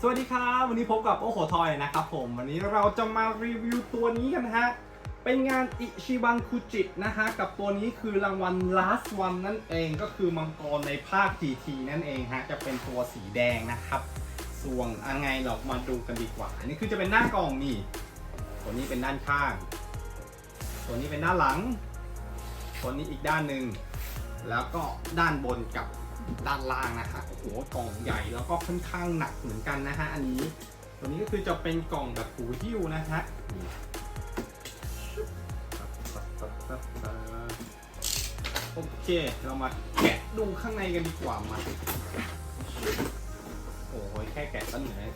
สวัสดีครับ วันนี้พบกับโอโหทอยนะครับผม วันนี้เราจะมารีวิวตัวนี้กันนะฮะ เป็นงานอิชิบังคุจินะฮะ กับตัวนี้คือรางวัล last one นั่นเองก็คือมังกรในภาค GT นั่นเองฮะ จะเป็นตัวสีแดงนะครับ ส่วนอังไงเรามาดูกันดีกว่า อันนี้คือจะเป็นหน้ากล่องนี่ ตัวนี้เป็นด้านข้าง ตัวนี้เป็นด้านหลัง ตัวนี้อีกด้านหนึ่ง แล้วก็ด้านบนกับ ด้านล่างนะฮะโอ้โหกล่องใหญ่แล้วก็ค่อนข้างหนักเหมือนกันนะฮะอันนี้ ตัวนี้ก็คือจะเป็นกล่องแบบหูหิ้วนะฮะโอเค เรามาแกะดูข้างในกันดีกว่ามาโอ้ยแค่แกะก็เหนื่อย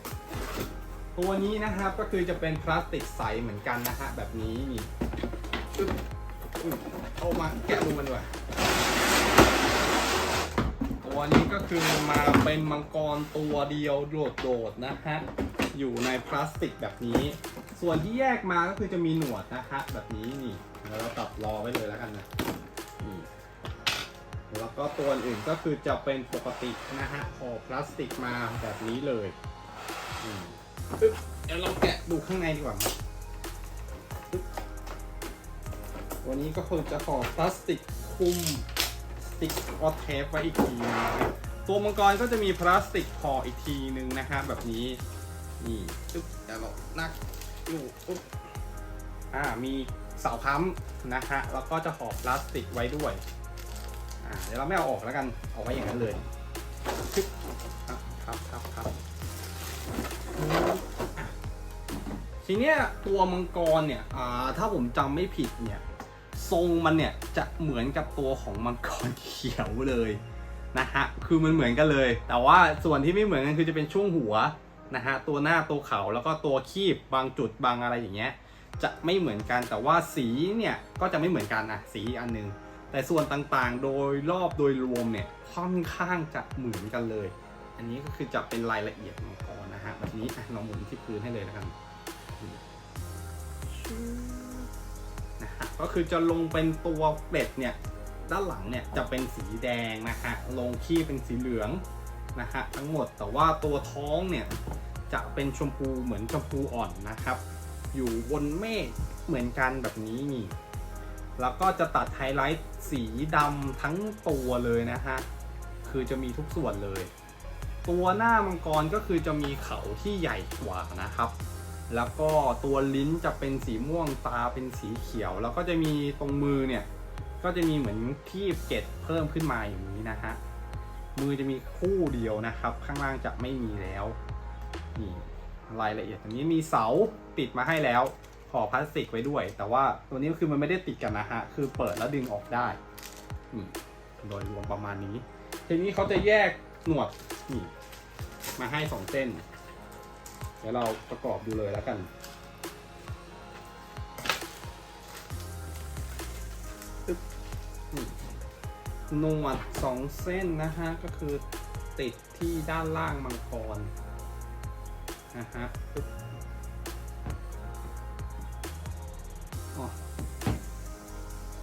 ตัวนี้นะครับก็คือจะเป็นพลาสติกใสเหมือนกันนะฮะแบบนี้นี่เอามาแกะดูกันดีกว่า ตัวนี้ก็คือมาเป็นมังกรตัวเดียวโดดๆนะฮะ อยู่ในพลาสติกแบบนี้ ส่วนที่แยกมาก็คือจะมีหนวดนะฮะแบบนี้นี่แล้วเราตัดรอไว้เลยแล้วกันนะนี่แล้วก็ตัวอื่นก็คือจะเป็นปกตินะฮะห่อพลาสติกมาแบบนี้เลยอึ๊บเดี๋ยวเราแกะดูข้างในดีกว่าตัวนี้ก็คือจะห่อพลาสติกคุม ติกออเทปไว้อีกทีนึงตัวมังกรก็จะมีพลาสติกห่ออีกทีนึงนะฮะแบบนี้ นี่ตึ๊บเดี๋ยวเรานักอยู่ปุ๊บอ่ามีเสาค้ำนะฮะแล้วก็จะห่อพลาสติกไว้ด้วยอ่าเดี๋ยวเราไม่เอาออกแล้วกันเอาไว้อย่างนั้นเลยตึ๊บอะครับครับครับทีเนี้ยตัวมังกรเนี่ยอ่าถ้าผมจำไม่ผิดเนี่ย ทรงมันเนี่ยจะเหมือนกับตัวของมังกรเขียวเลยนะฮะคือมันเหมือนกันเลย แต่ว่าส่วนที่ไม่เหมือนกันคือจะเป็นช่วงหัวนะฮะตัวหน้าตัวเขาแล้วก็ตัวคีบบางจุดบางอะไรอย่างเงี้ยจะไม่เหมือนกันแต่ว่าสีเนี่ยก็จะไม่เหมือนกันนะสีอันหนึง แต่ส่วนต่างๆ โดยรอบโดยรวมเนี่ยค่อนข้างจะเหมือนกันเลย อันนี้ก็คือจะเป็นรายละเอียดมังกรนะฮะแบบนี้ลองหมุนที่พื้นให้เลยแล้วกัน ก็คือจะลงเป็นตัวเกล็ดเนี่ยด้านหลังเนี่ยจะเป็นสีแดงนะฮะลงขี้เป็นสีเหลืองนะฮะทั้งหมดแต่ว่าตัวท้องเนี่ยจะเป็นชมพูเหมือนชมพูอ่อนนะครับ อยู่บนเมฆเหมือนกันแบบนี้นี่แล้วก็จะตัดไฮไลท์สีดำทั้งตัวเลยนะฮะคือจะมีทุกส่วนเลย ตัวหน้ามังกรก็คือจะมีเขาที่ใหญ่กว่านะครับ แล้วก็ตัวลิ้นจะเป็นสีม่วงตาเป็นสีเขียว แล้วก็จะมีตรงมือเนี่ย ก็จะมีเหมือนที่เกล็ดเพิ่มขึ้นมาอย่างนี้นะฮะมือจะมีคู่เดียวนะครับ ข้างล่างจะไม่มีแล้วนี่รายละเอียดตรงนี้มีเสาติดมาให้แล้วห่อพลาสติกไว้ด้วย แต่ว่าตัวนี้คือมันไม่ได้ติดกันนะฮะคือเปิดแล้วดึงออกได้นี่โดยรวมประมาณนี้ ทีนี้เขาจะแยกหนวดนี่มาให้สองเส้น เดี๋ยวเราประกอบดูเลยแล้วกันตึ๊บนี่หนวดสองเส้นนะฮะ ก็คือติดที่ด้านล่างมังกรนะฮะ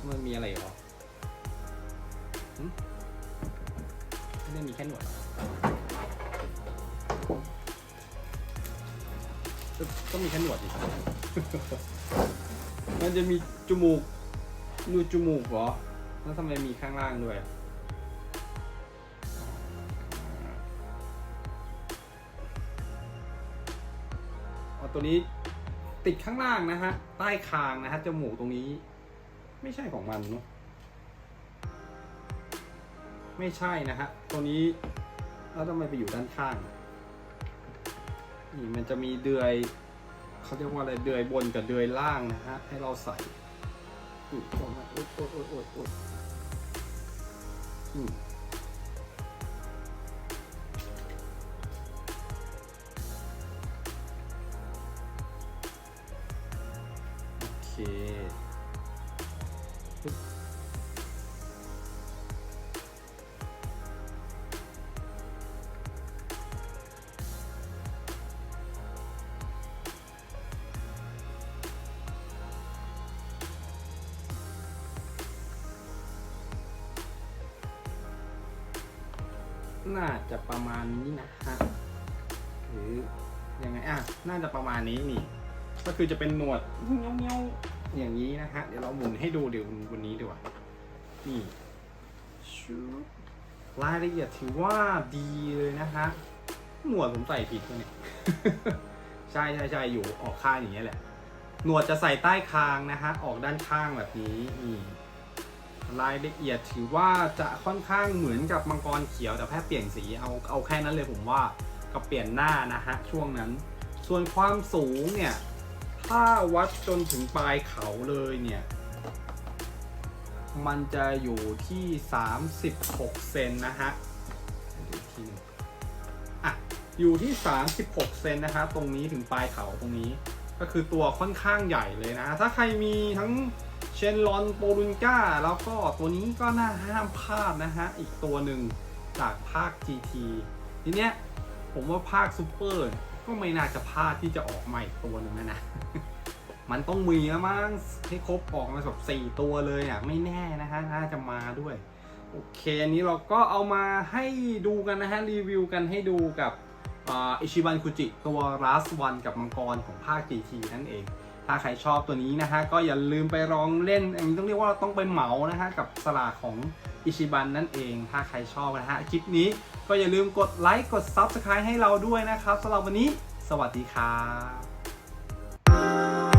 มันมีอะไรหรอไม่ได้มีแค่หนวด เหรอก็มีแค่หนวดอีกมันจะมีจมูกนูจมูกเหรอ แล้วทำไมมีข้างล่างด้วยอะอ๋อตัวนี้ติดข้างล่างนะฮะ ใต้คางนะฮะ จมูกตรงนี้ ไม่ใช่ของมันเนาะ ไม่ใช่นะฮะ ตัวนี้แล้วทำไมไปอยู่ด้านข้าง นี่มันจะมีเดือยเขาเรียกว่าอะไรเดือยบนกับเดือยล่างนะฮะให้เราใส่อุดออกมาอุดอุดอุดอุดอุดอืมโอเค น่าจะประมาณนี้นะฮะหรือยังไงอะน่าจะประมาณนี้นี่ ก็คือจะเป็นหนวดเงี้ยวเงี้ยวๆอย่างนี้นะฮะเดี๋ยวเราหมุนให้ดูเดี๋ยววันนี้ดีกว่านี่ชุบรายละเอียดถือว่าดีเลยนะฮะหนวดผมใส่ผิดเนี่ยใช่ใช่ใช่อยู่ออกข้างอย่างเงี้ยแหละหนวดจะใส่ใต้คางนะฮะออกด้านข้างแบบนี้นี่ รายละเอียดถือว่าจะค่อนข้างเหมือนกับมังกรเขียวแต่แค่เปลี่ยนสีเอาเอาแค่นั้นเลยผมว่ากับเปลี่ยนหน้านะฮะช่วงนั้น ส่วนความสูงเนี่ย ถ้าวัดจนถึงปลายเขาเลยเนี่ย มันจะอยู่ที่ 36 เซนนะฮะดูอีกทีหนึ่งอะอยู่ที่ 36 เซนนะฮะตรงนี้ถึงปลายเขาตรงนี้ ก็คือตัวค่อนข้างใหญ่เลยนะ ถ้าใครมีทั้ง เชนลอนโปรุนก้า แล้วก็ตัวนี้ก็น่าห้ามพลาดนะฮะ อีกตัวหนึ่งจากภาค GT ทีเนี้ยผมว่าภาคซูเปอร์ก็ไม่น่าจะพลาดที่จะออกมาอีกตัวหนึ่งนะนะ มันต้องมีแล้วมั้งให้ครบออกมาแบบสี่ตัวเลยอะไม่แน่นะฮะน่าจะมาด้วย โอเคอันนี้เราก็เอามาให้ดูกันนะฮะ รีวิวกันให้ดูกับอิชิบันคุจิตัว last one กับมังกรของภาค GT นั่นเอง ถ้าใครชอบตัวนี้นะฮะก็อย่าลืมไปลองเล่นอันนี้ต้องเรียกว่าต้องไปเหมานะฮะกับสลากของอิชิบันนั่นเอง ถ้าใครชอบนะฮะคลิปนี้ก็อย่าลืมกดไลค์กด Subscribe ให้เราด้วยนะครับสำหรับวันนี้ สวัสดีครับ